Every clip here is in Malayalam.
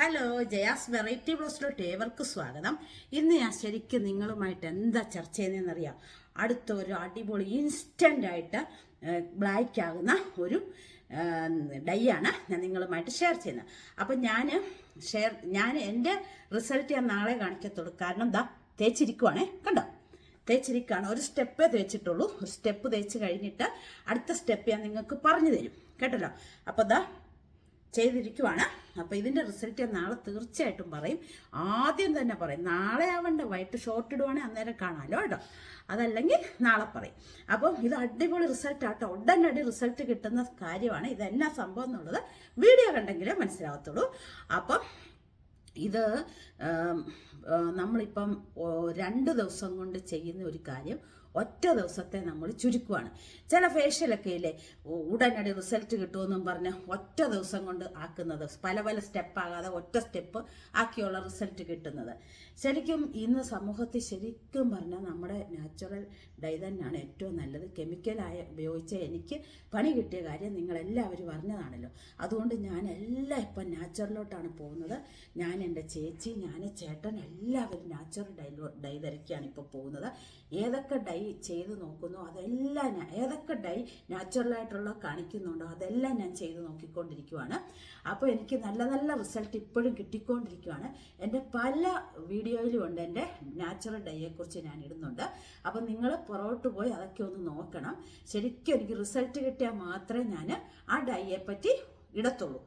ഹലോ ജയാസ് വെറൈറ്റി ബ്ലോസിലോട്ട് ഏവർക്ക് സ്വാഗതം. ഇന്ന് ഞാൻ ശരിക്കും നിങ്ങളുമായിട്ട് എന്താ ചർച്ച ചെയ്യുന്നതെന്നറിയാം അടുത്ത ഒരു അടിപൊളി ഇൻസ്റ്റന്റ് ആയിട്ട് ബ്ലാക്ക് ആകുന്ന ഒരു ഡൈ ആണ് ഞാൻ നിങ്ങളുമായിട്ട് ഷെയർ ചെയ്യുന്നത്. അപ്പം ഞാൻ ഷെയർ ഞാൻ എന്റെ റിസൾട്ട് ഞാൻ നാളെ കാണിക്കത്തുള്ളൂ. കാരണം എന്താ തേച്ചിരിക്കുവാണേ കണ്ടോ? തേച്ചിരിക്കുകയാണ് ഒരു സ്റ്റെപ്പേ തേച്ചിട്ടുള്ളൂ. ഒരു സ്റ്റെപ്പ് തേച്ച് കഴിഞ്ഞിട്ട് അടുത്ത സ്റ്റെപ്പ് ഞാൻ നിങ്ങൾക്ക് പറഞ്ഞു തരും. കേട്ടല്ലോ? അപ്പോൾ ദാ ചെയ്തിരിക്കുവാണ്. അപ്പോൾ ഇതിന്റെ റിസൾട്ട് ഞാൻ നാളെ തീർച്ചയായിട്ടും പറയും. ആദ്യം തന്നെ പറയും. നാളെ ആവണ്ട വൈകിട്ട് ഷോർട്ട് ഇടുവാണെങ്കിൽ അന്നേരം കാണാമല്ലോ കേട്ടോ അതല്ലെങ്കിൽ നാളെ പറയും. അപ്പം ഇത് അടിപൊളി റിസൾട്ട് ആട്ടോ. ഉടനടി റിസൾട്ട് കിട്ടുന്ന കാര്യമാണ്. ഇതെന്നാ സംഭവം എന്നുള്ളത് വീഡിയോ കണ്ടെങ്കിലേ മനസ്സിലാവത്തുള്ളൂ. അപ്പം ഇത് നമ്മളിപ്പം രണ്ട് ദിവസം കൊണ്ട് ചെയ്യുന്ന ഒരു കാര്യം ഒറ്റ ദിവസത്തെ നമ്മൾ ചുരുക്കുവാണ്. ചില ഫേഷ്യലൊക്കെ ഇല്ലേ ഉടനടി റിസൾട്ട് കിട്ടുമെന്നും പറഞ്ഞ് ഒറ്റ ദിവസം കൊണ്ട് ആക്കുന്നത് പല പല സ്റ്റെപ്പ് ആകാതെ ഒറ്റ സ്റ്റെപ്പ് ആക്കിയുള്ള റിസൾട്ട് കിട്ടുന്നത്. ശരിക്കും ഇന്ന് സമൂഹത്തിൽ ശരിക്കും പറഞ്ഞാൽ നമ്മുടെ നാച്ചുറൽ ഡൈ തന്നെയാണ് ഏറ്റവും നല്ലത്. കെമിക്കലായ ഉപയോഗിച്ച് എനിക്ക് പണി കിട്ടിയ കാര്യം നിങ്ങളെല്ലാവരും അറിഞ്ഞതാണല്ലോ. അതുകൊണ്ട് ഞാൻ എല്ലാം ഇപ്പം നാച്ചുറലോട്ടാണ് പോകുന്നത്. ഞാൻ എന്റെ ചേച്ചി ഞാൻ ചേട്ടൻ എല്ലാവരും നാച്ചുറൽ ഡൈ ഡൈ ധരിക്കുകയാണ് ഇപ്പോൾ പോകുന്നത്. ഏതൊക്കെ ഡൈ ചെയ്ത് നോക്കുന്നു. അതെല്ലാം ഞാൻ ഏതൊക്കെ ഡൈ നാച്ചുറലായിട്ടുള്ള കാണിക്കുന്നുണ്ടോ അതെല്ലാം ഞാൻ ചെയ്ത് നോക്കിക്കൊണ്ടിരിക്കുവാണ്. അപ്പോൾ എനിക്ക് നല്ല നല്ല റിസൾട്ട് ഇപ്പോഴും കിട്ടിക്കൊണ്ടിരിക്കുവാണ്. എന്റെ പല വീഡിയോയിലും ഉണ്ട് എന്റെ നാച്ചുറൽ ഡൈയെക്കുറിച്ച് ഞാൻ ഇടുന്നുണ്ട്. അപ്പം നിങ്ങൾ പുറകോട്ട് പോയി അതൊക്കെ ഒന്ന് നോക്കണം. ശരിക്കും എനിക്ക് റിസൾട്ട് കിട്ടിയാൽ മാത്രമേ ഞാൻ ആ ഡൈയെ പറ്റി ഇടത്തുള്ളൂ.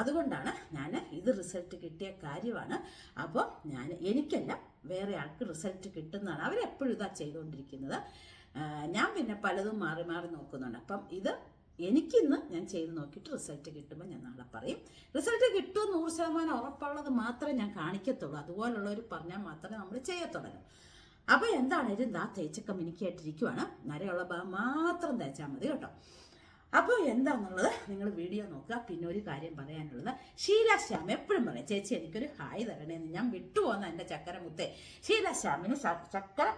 അതുകൊണ്ടാണ് ഞാൻ ഇത് റിസൾട്ട് കിട്ടിയ കാര്യമാണ്. അപ്പോൾ ഞാൻ എനിക്കല്ല വേറെ ആൾക്ക് റിസൾട്ട് കിട്ടുന്നതാണ്. അവരെപ്പോഴും ഇതാ ചെയ്തുകൊണ്ടിരിക്കുന്നത്. ഞാൻ പിന്നെ പലതും മാറി മാറി നോക്കുന്നുണ്ട്. അപ്പം ഇത് എനിക്കിന്ന് ഞാൻ ചെയ്ത് നോക്കിയിട്ട് റിസൾട്ട് കിട്ടുമ്പോൾ ഞാൻ നാളെ പറയും. റിസൾട്ട് കിട്ടും നൂറ് ശതമാനം ഉറപ്പുള്ളത് മാത്രമേ ഞാൻ കാണിക്കത്തുള്ളൂ. അതുപോലുള്ളവർ പറഞ്ഞാൽ മാത്രമേ നമ്മൾ ചെയ്യത്തുള്ളൂ. അപ്പോൾ എന്താണേലും ദാ തേച്ചൊക്കെ മിനുക്കിയായിട്ടിരിക്കുവാണ്. നരയുള്ള ഭാഗം മാത്രം തേച്ചാൽ മതി കേട്ടോ. അപ്പോൾ എന്താണെന്നുള്ളത് നിങ്ങൾ വീഡിയോ നോക്കുക. പിന്നെ ഒരു കാര്യം പറയാനുള്ളത്. ശീലാശ്യാം എപ്പോഴും പറയും ചേച്ചി എനിക്കൊരു ഹായ് തരണേന്ന് ഞാൻ വിട്ടുപോകുന്ന എന്റെ ചക്കര മുത്തേ ഷീല ചക്കര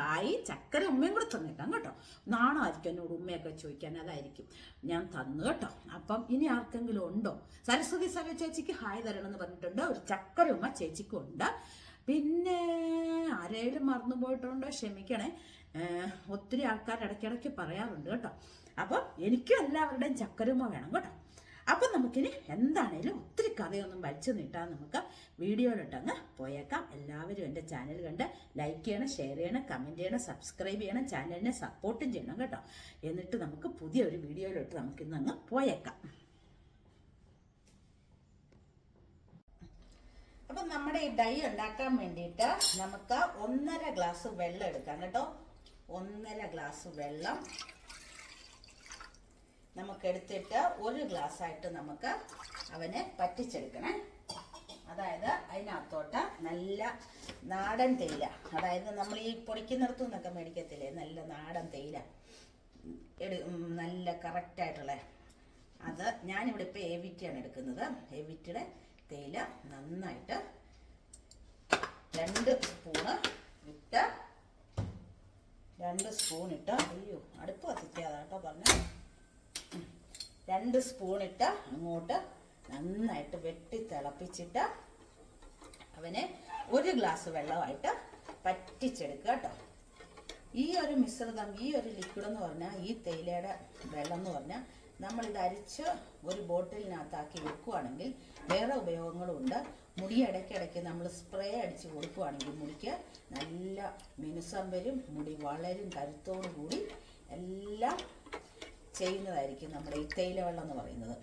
ഹായ് ചക്കര ഉമ്മയും കൂടെ തന്നേക്കാം കേട്ടോ. നാണമായിരിക്കും എന്നോട് ഉമ്മയൊക്കെ ചോദിക്കാൻ? അതായിരിക്കും. ഞാൻ തന്നു കേട്ടോ. അപ്പം ഇനി ആർക്കെങ്കിലും ഉണ്ടോ? സരസ്വതി സഭ ചേച്ചിക്ക് ഹായ് തരണം എന്ന് പറഞ്ഞിട്ടുണ്ട്. ഒരു ചക്കര ഉമ്മ ചേച്ചിക്കും ഉണ്ട്. പിന്നെ ആരെങ്കിലും മറന്നു പോയിട്ടുണ്ടോ ക്ഷമിക്കണേ ഒത്തിരി ആൾക്കാർ ഇടയ്ക്കിടയ്ക്ക് പറയാറുണ്ട് കേട്ടോ. അപ്പം എനിക്കും എല്ലാവരുടെയും ചക്കരുമ വേണം കേട്ടോ. അപ്പം നമുക്കിനി എന്താണേലും ഒത്തിരി കഥയൊന്നും വലിച്ചു നീട്ടാൻ നമുക്ക് വീഡിയോയിലോട്ടങ്ങ് പോയേക്കാം. എല്ലാവരും എന്റെ ചാനൽ കണ്ട് ലൈക്ക് ചെയ്യണം ഷെയർ ചെയ്യണം കമന്റ് ചെയ്യണം സബ്സ്ക്രൈബ് ചെയ്യണം ചാനലിനെ സപ്പോർട്ടും ചെയ്യണം കേട്ടോ. എന്നിട്ട് നമുക്ക് പുതിയൊരു വീഡിയോയിലോട്ട് നമുക്കിന്നങ്ങ് പോയേക്കാം. അപ്പം നമ്മുടെ ഈ ഡൈ ഉണ്ടാക്കാൻ വേണ്ടിയിട്ട് നമുക്ക് ഒന്നര ഗ്ലാസ് വെള്ളം എടുക്കാം കേട്ടോ. ഒന്നര ഗ്ലാസ് വെള്ളം. നമുക്ക് എടുത്തിട്ട് ഒരു ഗ്ലാസ് ആയിട്ട് നമുക്ക് അവനെ പറ്റിച്ചെടുക്കണേ. അതായത് അതിനകത്തോട്ട് നല്ല നാടൻ തേയില. അതായത് നമ്മൾ ഈ പൊടിക്കുന്നിടത്തു നിന്നൊക്കെ മേടിക്കത്തില്ലേ? നല്ല നാടൻ തേയില. എടു നല്ല കറക്റ്റായിട്ടുള്ള. അത് ഞാനിവിടെ ഇപ്പോൾ എവിറ്റിയാണ് എടുക്കുന്നത്. എവിറ്റിയുടെ തേയില നന്നായിട്ട് രണ്ട് സ്പൂണ് ഇട്ട് രണ്ട് സ്പൂൺ ഇട്ട് അയ്യോ അടുപ്പ് കത്തിക്കാതാട്ടോ പറഞ്ഞു. രണ്ട് സ്പൂൺ ഇട്ട് അങ്ങോട്ട് നന്നായിട്ട് വെട്ടി തിളപ്പിച്ചിട്ട് അവനെ ഒരു ഗ്ലാസ് വെള്ളമായിട്ട് പറ്റിച്ചെടുക്കുക കേട്ടോ. ഈ ഒരു മിശ്രിതം ഈ ഒരു ലിക്വിഡ് എന്ന് പറഞ്ഞാൽ ഈ തേയിലയുടെ വെള്ളം എന്ന് പറഞ്ഞാൽ നമ്മൾ ഇത് അരിച്ച് ഒരു ബോട്ടിലിനകത്താക്കി വെക്കുവാണെങ്കിൽ വേറെ ഉപയോഗങ്ങളും ഉണ്ട് മുടി ഇടയ്ക്കിടയ്ക്ക് നമ്മൾ സ്പ്രേ അടിച്ച് കൊടുക്കുവാണെങ്കിൽ മുടിക്ക് നല്ല മിനുസം വരും മുടി വളരും കരുത്തോടു കൂടി എല്ലാം ചെയ്യുന്നതായിരിക്കും നമ്മുടെ ഈ തേയില വെള്ളം എന്ന് പറയുന്നത്.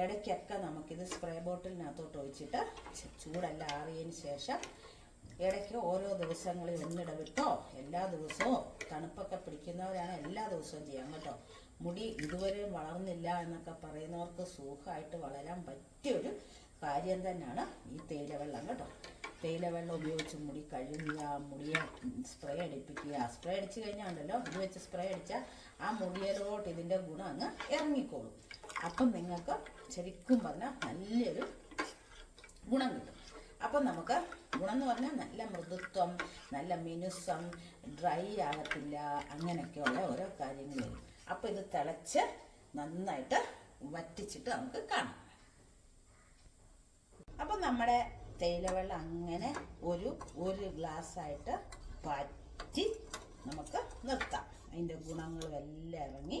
ഇടയ്ക്കൊക്കെ നമുക്കിത് സ്പ്രേ ബോട്ടിലിനകത്തോട്ട് ഒഴിച്ചിട്ട് ചൂടല്ല ചൂടെല്ലാം ആറിയതിന് ശേഷം ഇടയ്ക്ക് ഓരോ ദിവസങ്ങളിൽ ഒന്നിടവിട്ടോ എല്ലാ ദിവസവും തണുപ്പൊക്കെ പിടിക്കുന്നവരാണ് എല്ലാ ദിവസവും ചെയ്യാം കേട്ടോ. മുടി ഇതുവരെയും വളർന്നില്ല എന്നൊക്കെ പറയുന്നവർക്ക് സുഖമായിട്ട് വളരാൻ പറ്റിയൊരു കാര്യം തന്നെയാണ് ഈ തേയില വെള്ളം കേട്ടോ. തേയില വെള്ളം ഉപയോഗിച്ച് മുടി കഴുകുക മുടിയെ സ്പ്രേ അടിപ്പിക്കുക. സ്പ്രേ അടിച്ച് കഴിഞ്ഞാൽ ഉണ്ടല്ലോ ഇത് വെച്ച് സ്പ്രേ അടിച്ചാൽ ആ മുടിയിലോട്ട് ഇതിന്റെ ഗുണം അങ്ങ് ഇറങ്ങിക്കോളും. അപ്പം നിങ്ങൾക്ക് ശരിക്കും പറഞ്ഞാൽ നല്ലൊരു ഗുണം കിട്ടും. അപ്പം നമുക്ക് ഗുണം എന്ന് പറഞ്ഞാൽ നല്ല മൃദുത്വം നല്ല മിനുസം ഡ്രൈ ആകത്തില്ല അങ്ങനെയൊക്കെയുള്ള ഓരോ കാര്യങ്ങൾ വരും. അപ്പം ഇത് തിളച്ച് നന്നായിട്ട് വറ്റിച്ചിട്ട് നമുക്ക് കാണാം. അപ്പം നമ്മുടെ തേയിലവെള്ളം അങ്ങനെ ഒരു ഒരു ഗ്ലാസ്സായിട്ട് പറ്റി നമുക്ക് നിർത്താം. അതിന്റെ ഗുണങ്ങളും എല്ലാം ഇറങ്ങി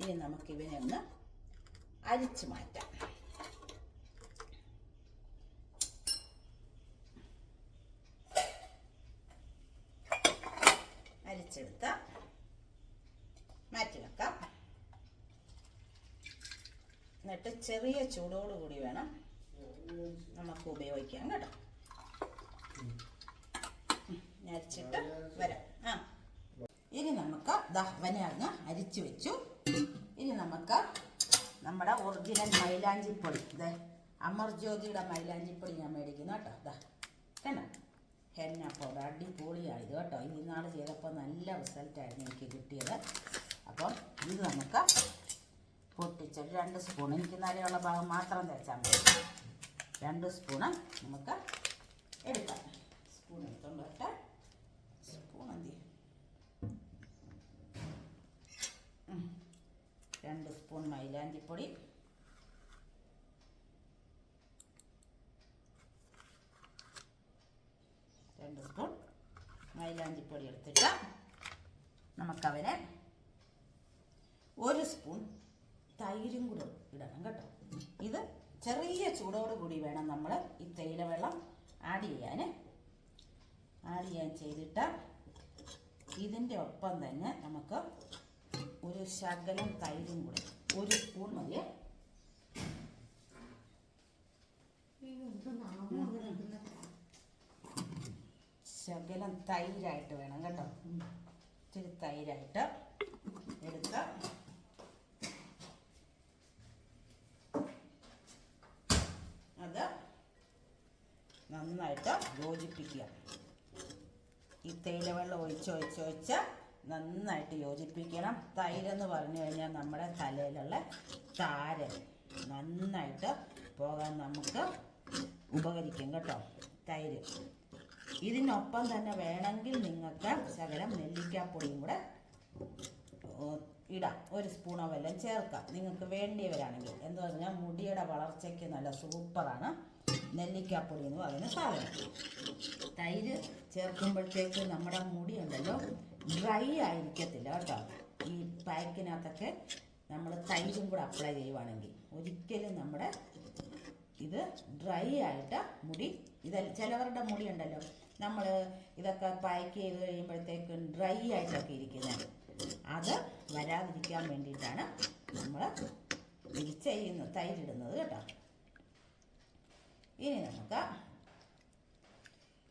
ഇനി നമുക്ക് ഇവനെ ഒന്ന് അരിച്ചു മാറ്റാം. അരിച്ചെടുത്ത മാറ്റി വെക്കാം. എന്നിട്ട് ചെറിയ ചൂടോടുകൂടി വേണം നമുക്ക് ഉപയോഗിക്കാം കേട്ടോ. അരച്ചിട്ട് വരാം. ആ. ഇനി നമുക്ക് ദഹവനെ അങ്ങ് അരിച്ചു വെച്ചു. ഇനി നമുക്ക് നമ്മുടെ ഒറിജിനൽ മൈലാഞ്ചിപ്പൊടി. ഇത് മൈലാഞ്ചി പൊടി ഞാൻ മേടിക്കുന്നു കേട്ടോ. ഇതാ കണ്ടോ? ഹെന്ന പൗഡർ അടിപൊളിയായത് കേട്ടോ. ഈ നാൾ ചെയ്തപ്പോൾ നല്ല റിസൾട്ടായിരുന്നു എനിക്ക് കിട്ടിയത്. അപ്പം ഇത് നമുക്ക് പൊട്ടിച്ചൊരു രണ്ട് സ്പൂൺ എനിക്ക് നരയുള്ള ഭാഗം മാത്രം തേച്ചാൽ മതി. രണ്ട് സ്പൂണ് നമുക്ക് എടുക്കാം. സ്പൂൺ എടുത്തോണ്ട് വരട്ടെ. സ്പൂൺ എന്ത് രണ്ട് സ്പൂൺ മൈലാഞ്ചിപ്പൊടി രണ്ട് സ്പൂൺ മൈലാഞ്ചിപ്പൊടി എടുത്തിട്ട് നമുക്കവനെ ഒരു സ്പൂൺ തൈരും കൂടെ ഇടണം കേട്ടോ. ഇത് ചെറിയ ചൂടോട് കൂടി വേണം നമ്മൾ ഈ തേയില വെള്ളം ആഡ് ചെയ്യാൻ ആഡ് ചെയ്യാൻ ചെയ്തിട്ട് ഇതിന്റെ ഒപ്പം തന്നെ നമുക്ക് ഒരു ശകലം തൈരും കൂടി ഒരു സ്പൂൺ മതി. ശകലം തൈരായിട്ട് വേണം കേട്ടോ. ഇച്ചിരി തൈരായിട്ട് എടുത്ത് അത് നന്നായിട്ട് യോജിപ്പിക്കുക. ഈ തേയിലവെള്ളം ഒഴിച്ച് ഒഴിച്ച് ഒഴിച്ച് നന്നായിട്ട് യോജിപ്പിക്കണം. തൈരെന്ന് പറഞ്ഞു കഴിഞ്ഞാൽ നമ്മുടെ തലയിലുള്ള താരൻ. നന്നായിട്ട് പോകാൻ നമുക്ക് ഉപകരിക്കും കേട്ടോ തൈര്. ഇതിനൊപ്പം തന്നെ വേണമെങ്കിൽ നിങ്ങൾക്ക് ശകലം നെല്ലിക്കാപ്പൊടിയും കൂടെ ഇടാം. ഒരു സ്പൂണോ വല്ലതും ചേർക്കാം. നിങ്ങൾക്ക് വേണ്ടിയവരാണെങ്കിൽ. എന്താ പറഞ്ഞാൽ മുടിയുടെ വളർച്ചയ്ക്ക് നല്ല സൂപ്പറാണ്. നെല്ലിക്കാപ്പൊടി എന്ന് പറയുന്ന സാധനം. തൈര് ചേർക്കുമ്പോഴത്തേക്ക് നമ്മുടെ മുടി ഉണ്ടല്ലോ ഡ്രൈ ആയിരിക്കത്തില്ല കേട്ടോ. ഈ പാക്കിനകത്തൊക്കെ നമ്മൾ തൈരും കൂടെ അപ്ലൈ ചെയ്യുവാണെങ്കിൽ ഒരിക്കലും നമ്മുടെ ഇത് ഡ്രൈ ആയിട്ട് മുടി ഇത് ചിലവരുടെ മുടി ഉണ്ടല്ലോ നമ്മൾ ഇതൊക്കെ പാക്ക് ചെയ്ത് കഴിയുമ്പോഴത്തേക്കും ഡ്രൈ ആയിട്ടൊക്കെ ഇരിക്കുന്നത്. അത് വരാതിരിക്കാൻ വേണ്ടിയിട്ടാണ് നമ്മൾ ഇത് ചെയ്യുന്നത് തൈരിടുന്നത് കേട്ടോ. ഇനി നമുക്ക്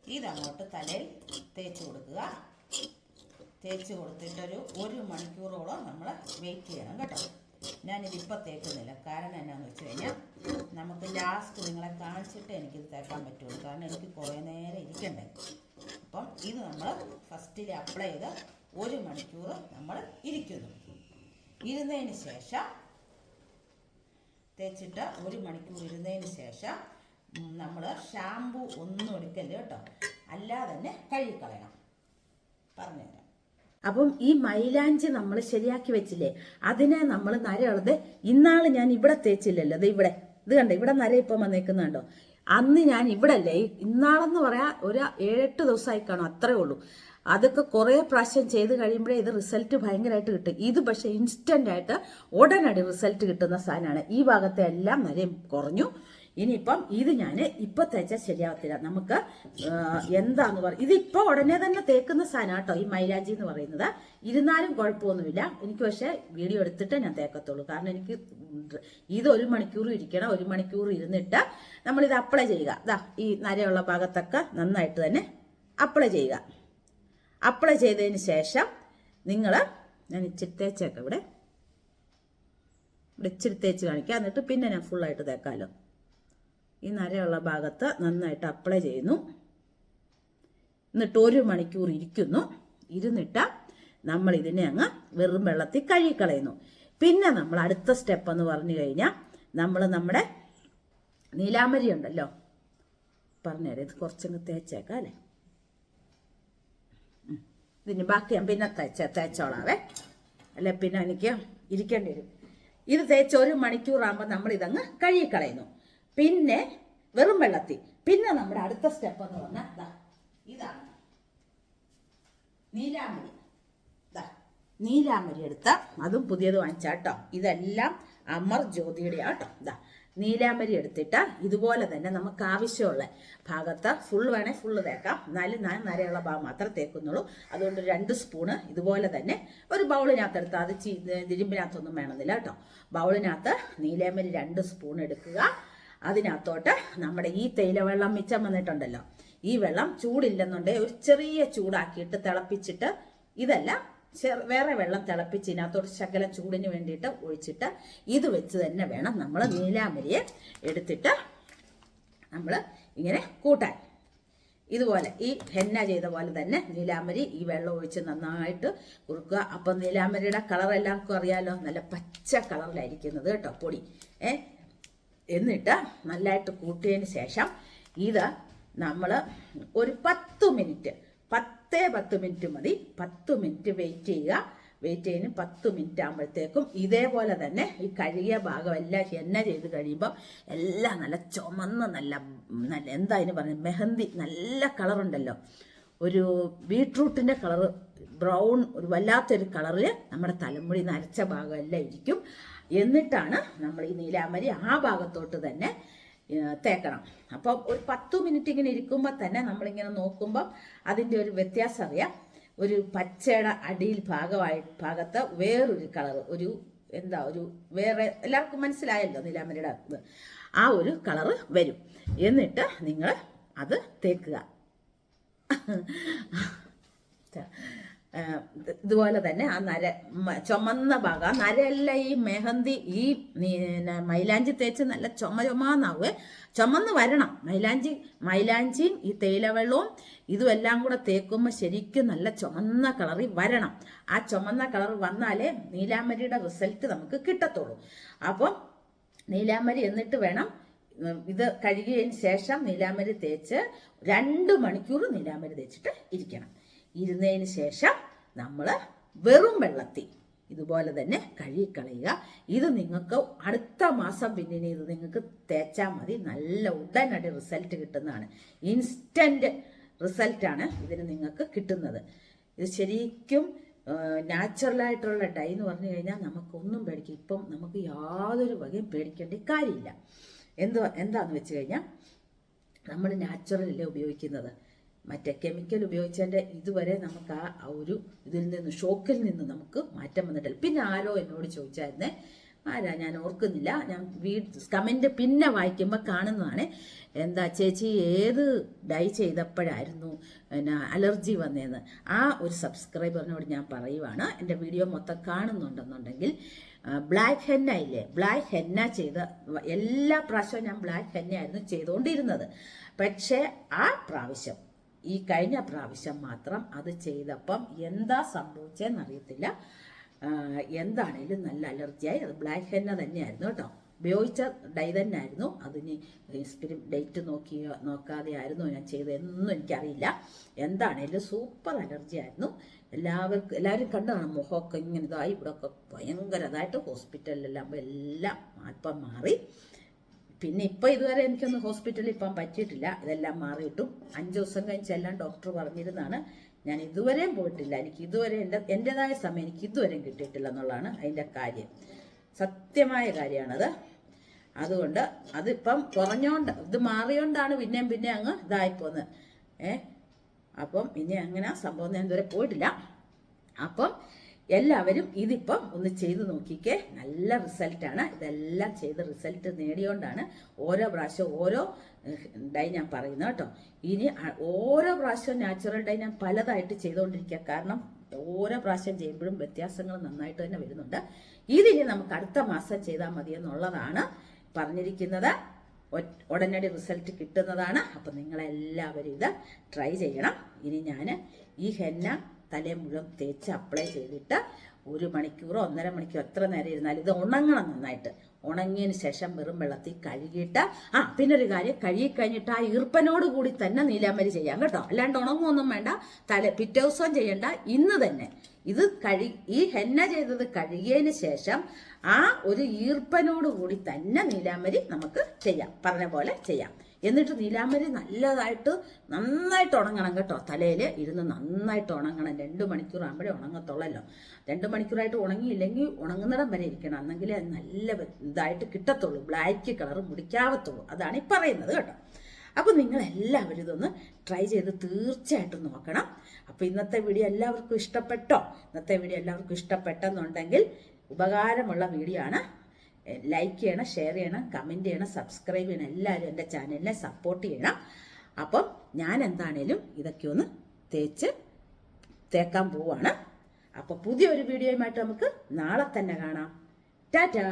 ഇതങ്ങോട്ട് തലയിൽ തേച്ച് കൊടുക്കുക. തേച്ച് കൊടുത്തിട്ടൊരു ഒരു മണിക്കൂറോളം നമ്മൾ വെയിറ്റ് ചെയ്യണം കേട്ടോ. ഞാനിതിപ്പോൾ തേക്കുന്നില്ല. കാരണം എന്നാന്ന് വെച്ച് കഴിഞ്ഞാൽ നമുക്ക് ലാസ്റ്റ് നിങ്ങളെ കാണിച്ചിട്ട് എനിക്കിത് തേക്കാൻ പറ്റുള്ളൂ. കാരണം എനിക്ക് കുറേ നേരം ഇരിക്കണ്ടേ. അപ്പം ഇത് നമ്മൾ ഫസ്റ്റിൽ അപ്ലൈ ചെയ്ത് ഒരു മണിക്കൂർ നമ്മൾ ഇരിക്കുന്നു. ഇരുന്നതിന് ശേഷം തേച്ചിട്ട് ഒരു മണിക്കൂർ ഇരുന്നതിന് ശേഷം നമ്മൾ ഷാമ്പു ഒന്നും എടുക്കല്ലേ കേട്ടോ. അല്ലാതെ തന്നെ കഴുകിക്കളയണം. പറഞ്ഞുതരാം അപ്പം ഈ മൈലാഞ്ചി നമ്മൾ ശരിയാക്കി വെച്ചില്ലേ അതിനെ നമ്മൾ നരയുള്ളത് ഇന്നാൾ ഞാൻ ഇവിടെ തേച്ചില്ലല്ലോ. അത് ഇവിടെ ഇത് കണ്ടോ? ഇവിടെ നര ഇപ്പം വന്നേക്കുന്നുണ്ടോ അന്ന് ഞാൻ ഇവിടെ അല്ലേ ഇന്നാളെന്ന് പറയാ ഒരു ഏഴെട്ട് ദിവസമായി കാണും അത്രേ ഉള്ളൂ. അതൊക്കെ കുറേ പ്രാവശ്യം ചെയ്ത് കഴിയുമ്പോഴേ ഇത് റിസൾട്ട് ഭയങ്കരമായിട്ട് കിട്ടും. ഇത് പക്ഷേ ഇൻസ്റ്റന്റ് ആയിട്ട് ഉടനടി റിസൾട്ട് കിട്ടുന്ന സാധനമാണ്. ഈ ഭാഗത്തെ എല്ലാം നരയും കുറഞ്ഞു. ഇനിയിപ്പം ഇത് ഞാൻ ഇപ്പൊ തേച്ചാൽ ശരിയാവത്തില്ല. നമുക്ക് എന്താന്ന് പറയും ഇതിപ്പൊ ഉടനെ തന്നെ തേക്കുന്ന സാധനം കേട്ടോ ഈ മൈലാഞ്ചി എന്ന് പറയുന്നത്. ഇരുന്നാലും കുഴപ്പമൊന്നുമില്ല. എനിക്ക് പക്ഷേ വീഡിയോ എടുത്തിട്ടേ ഞാൻ തേക്കത്തുള്ളൂ. കാരണം എനിക്ക് ഇത് ഒരു മണിക്കൂർ ഇരിക്കണം. ഒരു മണിക്കൂർ ഇരുന്നിട്ട് നമ്മളിത് അപ്ലൈ ചെയ്യുക. ദാ ഈ നരയുള്ള ഭാഗത്തൊക്കെ നന്നായിട്ട് തന്നെ അപ്ലൈ ചെയ്യുക. അപ്ലൈ ചെയ്തതിന് ശേഷം നിങ്ങൾ ഞാൻ ഇച്ചിരി തേച്ചേക്കാം ഇവിടെ. ഇവിടെ ഇച്ചിരി തേച്ച് കാണിക്കാം. എന്നിട്ട് പിന്നെ ഞാൻ ഫുള്ളായിട്ട് തേക്കാമല്ലോ ഈ നരയുള്ള ഭാഗത്ത് നന്നായിട്ട് അപ്ലൈ ചെയ്യുന്നു. എന്നിട്ട് ഒരു മണിക്കൂർ ഇരിക്കുന്നു. ഇരുന്നിട്ട് നമ്മൾ ഇതിനെ അങ്ങ് വെറും വെള്ളത്തിൽ കഴുകിക്കളയുന്നു. പിന്നെ നമ്മൾ അടുത്ത സ്റ്റെപ്പ് എന്ന് പറഞ്ഞു കഴിഞ്ഞാൽ നമ്മൾ നമ്മുടെ നീലാമരി ഉണ്ടല്ലോ. പറഞ്ഞുതരാം ഇത് കുറച്ചങ്ങ് തേച്ചേക്കാം അല്ലേ. ഇതിന് ബാക്കി ഞാൻ പിന്നെ തേച്ച തേച്ചോളാവേ. അല്ലെ പിന്നെ എനിക്ക് ഇരിക്കേണ്ടി വരും. ഇത് തേച്ച ഒരു മണിക്കൂറാകുമ്പോൾ നമ്മൾ ഇതങ്ങ് കഴുകിക്കളയുന്നു. പിന്നെ വെറും വെള്ളത്തിൽ. പിന്നെ നമ്മുടെ അടുത്ത സ്റ്റെപ്പ് എന്ന് പറഞ്ഞാൽ ദാ ഇതാണ്. നീലാമരി ദാ എടുത്ത അതും പുതിയത് വാങ്ങിച്ചാട്ടോ ഇതെല്ലാം അമർ ജ്യോതിയുടെ ആട്ടോ ഇതാ നീലാമരി എടുത്തിട്ട് ഇതുപോലെ തന്നെ നമുക്ക് ആവശ്യമുള്ള ഭാഗത്ത് ഫുൾ വേണേൽ ഫുള്ള് തേക്കാം. എന്നാലും ഞാൻ നരയുള്ള ഭാഗം മാത്രമേ തേക്കുന്നുള്ളൂ. അതുകൊണ്ട് രണ്ട് സ്പൂണ് ഇതുപോലെ തന്നെ ഒരു ബൗളിനകത്ത് എടുത്താൽ അത് ചീ തിരുമ്പിനകത്തൊന്നും വേണമെന്നില്ല കേട്ടോ ബൗളിനകത്ത് നീലാമരി രണ്ട് സ്പൂൺ എടുക്കുക. അതിനകത്തോട്ട് നമ്മുടെ ഈ തേയിലവെള്ളം മിച്ചം വന്നിട്ടുണ്ടല്ലോ. ഈ വെള്ളം ചൂടില്ലെന്നുണ്ടെങ്കിൽ ഒരു ചെറിയ ചൂടാക്കിയിട്ട് തിളപ്പിച്ചിട്ട് ഇതല്ല വേറെ വെള്ളം തിളപ്പിച്ച് ഇതിനകത്തോട്ട് ശകലം ചൂടിന് വേണ്ടിയിട്ട് ഒഴിച്ചിട്ട് ഇത് വെച്ച് തന്നെ വേണം നമ്മൾ നീലാമരിയെ എടുത്തിട്ട് നമ്മൾ ഇങ്ങനെ കൂട്ടാൻ. ഇതുപോലെ ഈ ഹെന്ന ചെയ്ത പോലെ തന്നെ നീലാമരി ഈ വെള്ളം ഒഴിച്ച് നന്നായിട്ട് കുറുക്കുക. അപ്പം നീലാമരിയുടെ കളർ എല്ലാവർക്കും അറിയാലോ നല്ല പച്ച കളറിലായിരിക്കുന്നത് കേട്ടോ പൊടി. ഏ എന്നിട്ട് നല്ലതായിട്ട് കൂട്ടിയതിന് ശേഷം ഇത് നമ്മൾ ഒരു പത്ത് മിനിറ്റ് പത്തേ പത്ത് മിനിറ്റ് മതി. പത്ത് മിനിറ്റ് വെയിറ്റ് ചെയ്യുക. വെയിറ്റ് ചെയ്യുന്ന പത്ത് മിനിറ്റ് ആകുമ്പോഴത്തേക്കും ഇതേപോലെ തന്നെ ഈ കഴുകിയ ഭാഗം എല്ലാം എണ്ണ ചെയ്ത് കഴിയുമ്പോൾ എല്ലാം നല്ല ചുമന്ന് നല്ല നല്ല എന്താ അതിന് പറയുന്നത്? മെഹന്തി നല്ല കളറുണ്ടല്ലോ ഒരു ബീട്രൂട്ടിന്റെ കളറ് ബ്രൗൺ ഒരു വല്ലാത്തൊരു കളറിൽ നമ്മുടെ തലമുടി നരച്ച ഭാഗമെല്ലാം ഇരിക്കും. എന്നിട്ടാണ് നമ്മൾ ഈ നീലാമരി ആ ഭാഗത്തോട്ട് തന്നെ തേക്കണം. അപ്പം ഒരു പത്ത് മിനിറ്റ് ഇങ്ങനെ ഇരിക്കുമ്പോൾ തന്നെ നമ്മളിങ്ങനെ നോക്കുമ്പം അതിന്റെ ഒരു വ്യത്യാസം അറിയാം. ഒരു പച്ചയുടെ അടിയിൽ ഭാഗമായി ഭാഗത്ത് വേറൊരു കളർ ഒരു എന്താ ഒരു വേറെ എല്ലാവർക്കും മനസ്സിലായല്ലോ നീലാമരിയുടെ ആ ഒരു കളറ് വരും. എന്നിട്ട് നിങ്ങൾ അത് തേക്കുക. ഇതുപോലെ തന്നെ ആ നര ചുമന്ന ഭാഗം നരയല്ല ഈ മെഹന്തി ഈ മൈലാഞ്ചി തേച്ച് നല്ല ചുമ ചുമന്നാവ്. ചുമന്ന് വരണം. മൈലാഞ്ചി മൈലാഞ്ചിയും ഈ തേയിലവെള്ളവും ഇതുമെല്ലാം കൂടെ തേക്കുമ്പോൾ ശരിക്കും നല്ല ചുമന്ന കളറിൽ വരണം. ആ ചുമന്ന കളർ വന്നാലേ നീലാമരിയുടെ റിസൾട്ട് നമുക്ക് കിട്ടത്തുള്ളൂ. അപ്പം നീലാമരി എന്നിട്ട് വേണം ഇത് കഴുകിയതിന് ശേഷം നീലാമരി തേച്ച് രണ്ട് മണിക്കൂർ നീലാമരി തേച്ചിട്ട് ഇരിക്കണം. ഇരുന്നതിന് ശേഷം നമ്മൾ വെറും വെള്ളത്തിൽ ഇതുപോലെ തന്നെ കഴുകിക്കളയുക. ഇത് നിങ്ങൾക്ക് അടുത്ത മാസം പിന്നിന് ഇത് നിങ്ങൾക്ക് തേച്ചാൽ മതി. നല്ല ഉടനടി റിസൾട്ട് കിട്ടുന്നതാണ്. ഇൻസ്റ്റന്റ് റിസൾട്ടാണ് ഇതിന് നിങ്ങൾക്ക് കിട്ടുന്നത്. ഇത് ശരിക്കും നാച്ചുറലായിട്ടുള്ള ഡൈ എന്ന് പറഞ്ഞു കഴിഞ്ഞാൽ നമുക്കൊന്നും പേടിക്കും ഇപ്പം നമുക്ക് യാതൊരു വകയും പേടിക്കേണ്ട കാര്യമില്ല. എന്ത് എന്താന്ന് വെച്ച് കഴിഞ്ഞാൽ നമ്മൾ നാച്ചുറലല്ലേ ഉപയോഗിക്കുന്നത്? മറ്റേ കെമിക്കൽ ഉപയോഗിച്ചതിന്റെ ഇതുവരെ നമുക്ക് ആ ഒരു ഇതിൽ നിന്ന് ഷോക്കിൽ നിന്ന് നമുക്ക് മാറ്റം വന്നിട്ടില്ല. പിന്നെ ആരോ എന്നോട് ചോദിച്ചായിരുന്നേ ആരാ? ഞാൻ ഓർക്കുന്നില്ല. ഞാൻ വീ കമന്റ് പിന്നെ വായിക്കുമ്പോൾ കാണുന്നതാണ്. എന്താ ചേച്ചി ഏത് ഡൈ ചെയ്തപ്പോഴായിരുന്നു പിന്നെ അലർജി വന്നതെന്ന് ആ ഒരു സബ്സ്ക്രൈബറിനോട് ഞാൻ പറയുവാണ് എന്റെ വീഡിയോ മൊത്തം കാണുന്നുണ്ടെന്നുണ്ടെങ്കിൽ ബ്ലാക്ക് ഹെന്ന ഇല്ലേ? ബ്ലാക്ക് ഹെന്ന ചെയ്ത എല്ലാ പ്രാവശ്യവും ഞാൻ ബ്ലാക്ക് ഹെന്ന ആയിരുന്നു ചെയ്തുകൊണ്ടിരുന്നത് പക്ഷേ ആ പ്രാവശ്യം ഈ കഴിഞ്ഞ പ്രാവശ്യം മാത്രം അത് ചെയ്തപ്പം എന്താ സംഭവിച്ചതെന്ന് അറിയത്തില്ല ആഹ് എന്താണേലും നല്ല അലർജിയായി. അത് ബ്ലാക്ക് ഹെന്ന തന്നെയായിരുന്നു കേട്ടോ. ഉപയോഗിച്ച ഡൈ തന്നെ ആയിരുന്നു അതിന് എക്സ്പിരി ഡേറ്റ് നോക്കി നോക്കാതെ ആയിരുന്നു ഞാൻ ചെയ്തതെന്നൊന്നും എനിക്കറിയില്ല. എന്താണേലും സൂപ്പർ അലർജി ആയിരുന്നു എല്ലാവർക്കും എല്ലാവരും കണ്ടതാണ് മുഖമൊക്കെ ഇങ്ങനെ ഇതായി. ഇവിടെയൊക്കെ ഭയങ്കര ഇതായിട്ട് ഹോസ്പിറ്റലിലെല്ലാം എല്ലാം അല്പം മാറി. പിന്നെ ഇപ്പൊ ഇതുവരെ എനിക്കൊന്ന് ഹോസ്പിറ്റലിൽ പോകാൻ പറ്റിയിട്ടില്ല. ഇതെല്ലാം മാറിയിട്ടും. അഞ്ച് ദിവസം കഴിഞ്ഞെല്ലാം ഡോക്ടർ പറഞ്ഞിരുന്നാണ് ഞാൻ ഇതുവരെയും പോയിട്ടില്ല. എനിക്ക് ഇതുവരെ എന്റെ എന്റെതായ സമയം എനിക്ക് ഇതുവരെയും കിട്ടിയിട്ടില്ല എന്നുള്ളതാണ് അതിന്റെ കാര്യം. സത്യമായ കാര്യമാണത്. അതുകൊണ്ട് അതിപ്പം കുറഞ്ഞോണ്ട് ഇത് മാറിയോണ്ടാണ് പിന്നെയും പിന്നെ അങ്ങ് ഇതായിപ്പോന്ന്. ഏ? അപ്പം ഇനി അങ്ങനെ സംഭവം ഞാൻ ഇതുവരെ പോയിട്ടില്ല. അപ്പം എല്ലാവരും ഇതിപ്പം ഒന്ന് ചെയ്ത് നോക്കിക്കേ. നല്ല റിസൾട്ടാണ് ഇതെല്ലാം ചെയ്ത് റിസൾട്ട് നേടിയോണ്ടാണ് ഓരോ പ്രാവശ്യം ഓരോ ഡൈ ഞാൻ പറയുന്നത് കേട്ടോ. ഇനി ഓരോ പ്രാവശ്യവും നാച്ചുറൽ ഡൈ ഞാൻ പലതായിട്ട് ചെയ്തുകൊണ്ടിരിക്കുക. കാരണം ഓരോ പ്രാവശ്യം ചെയ്യുമ്പോഴും വ്യത്യാസങ്ങൾ നന്നായിട്ട് തന്നെ വരുന്നുണ്ട്. ഇതിനി നമുക്ക് അടുത്ത മാസം ചെയ്താൽ മതി എന്നുള്ളതാണ് പറഞ്ഞിരിക്കുന്നത്. ഉടനടി റിസൾട്ട് കിട്ടുന്നതാണ്. അപ്പം നിങ്ങളെല്ലാവരും ഇത് ട്രൈ ചെയ്യണം. ഇനി ഞാൻ ഈ ഹെന്ന തലേ മുഴുവൻ തേച്ച് അപ്ലൈ ചെയ്തിട്ട് ഒരു മണിക്കൂറോ ഒന്നര മണിക്കൂറോ എത്ര നേരം ഇരുന്നാലും ഇത് ഉണങ്ങണം നന്നായിട്ട്. ഉണങ്ങിയതിന് ശേഷം വെറും വെള്ളത്തിൽ കഴുകിയിട്ട് ആ പിന്നെ ഒരു കാര്യം കഴുകി കഴിഞ്ഞിട്ട് ആ ഈർപ്പനോട് കൂടി തന്നെ നീലാമരി ചെയ്യാം കേട്ടോ. അല്ലാണ്ട് ഉണങ്ങുമൊന്നും വേണ്ട. തല പിറ്റേ ദിവസവും ചെയ്യണ്ട. ഇന്ന് തന്നെ ഇത് കഴി ഈ ഹെന്ന ചെയ്തത് കഴുകിയതിന് ശേഷം ആ ഒരു ഈർപ്പനോട് കൂടി തന്നെ നീലാമരി നമുക്ക് ചെയ്യാം. പറഞ്ഞ പോലെ ചെയ്യാം. എന്നിട്ട് നീലാമ്പരി നല്ലതായിട്ട് നന്നായിട്ട് ഉണങ്ങണം കേട്ടോ. തലയിൽ ഇരുന്ന് നന്നായിട്ട് ഉണങ്ങണം. രണ്ട് മണിക്കൂർ ആകുമ്പോഴേ ഉണങ്ങത്തുള്ളല്ലോ. രണ്ട് മണിക്കൂറായിട്ട് ഉണങ്ങിയില്ലെങ്കിൽ ഉണങ്ങുന്നിടം വരെ ഇരിക്കണം. എന്നെങ്കിലേ നല്ല ഇതായിട്ട് കിട്ടത്തുള്ളൂ. ബ്ലാക്ക് കളർ മുടിക്കാവത്തുള്ളൂ. അതാണ് ഈ പറയുന്നത് കേട്ടോ. അപ്പോൾ നിങ്ങൾ എല്ലാവരും ഇതൊന്ന് ട്രൈ ചെയ്ത് തീർച്ചയായിട്ടും നോക്കണം. അപ്പോൾ ഇന്നത്തെ വീഡിയോ എല്ലാവർക്കും ഇഷ്ടപ്പെട്ടോ? ഇന്നത്തെ വീഡിയോ എല്ലാവർക്കും ഇഷ്ടപ്പെട്ടെന്നുണ്ടെങ്കിൽ ഉപകാരമുള്ള വീഡിയോ ആണ്. ലൈക്ക് ചെയ്യണം ഷെയർ ചെയ്യണം കമന്റ് ചെയ്യണം സബ്സ്ക്രൈബ് ചെയ്യണം. എല്ലാവരും എന്റെ ചാനലിനെ സപ്പോർട്ട് ചെയ്യണം. അപ്പം ഞാൻ എന്താണേലും ഇതൊക്കെ ഒന്ന് തേച്ച് തേക്കാൻ പോവാണ്. അപ്പോൾ പുതിയൊരു വീഡിയോയുമായിട്ട് നമുക്ക് നാളെ തന്നെ കാണാം. ടാറ്റാ!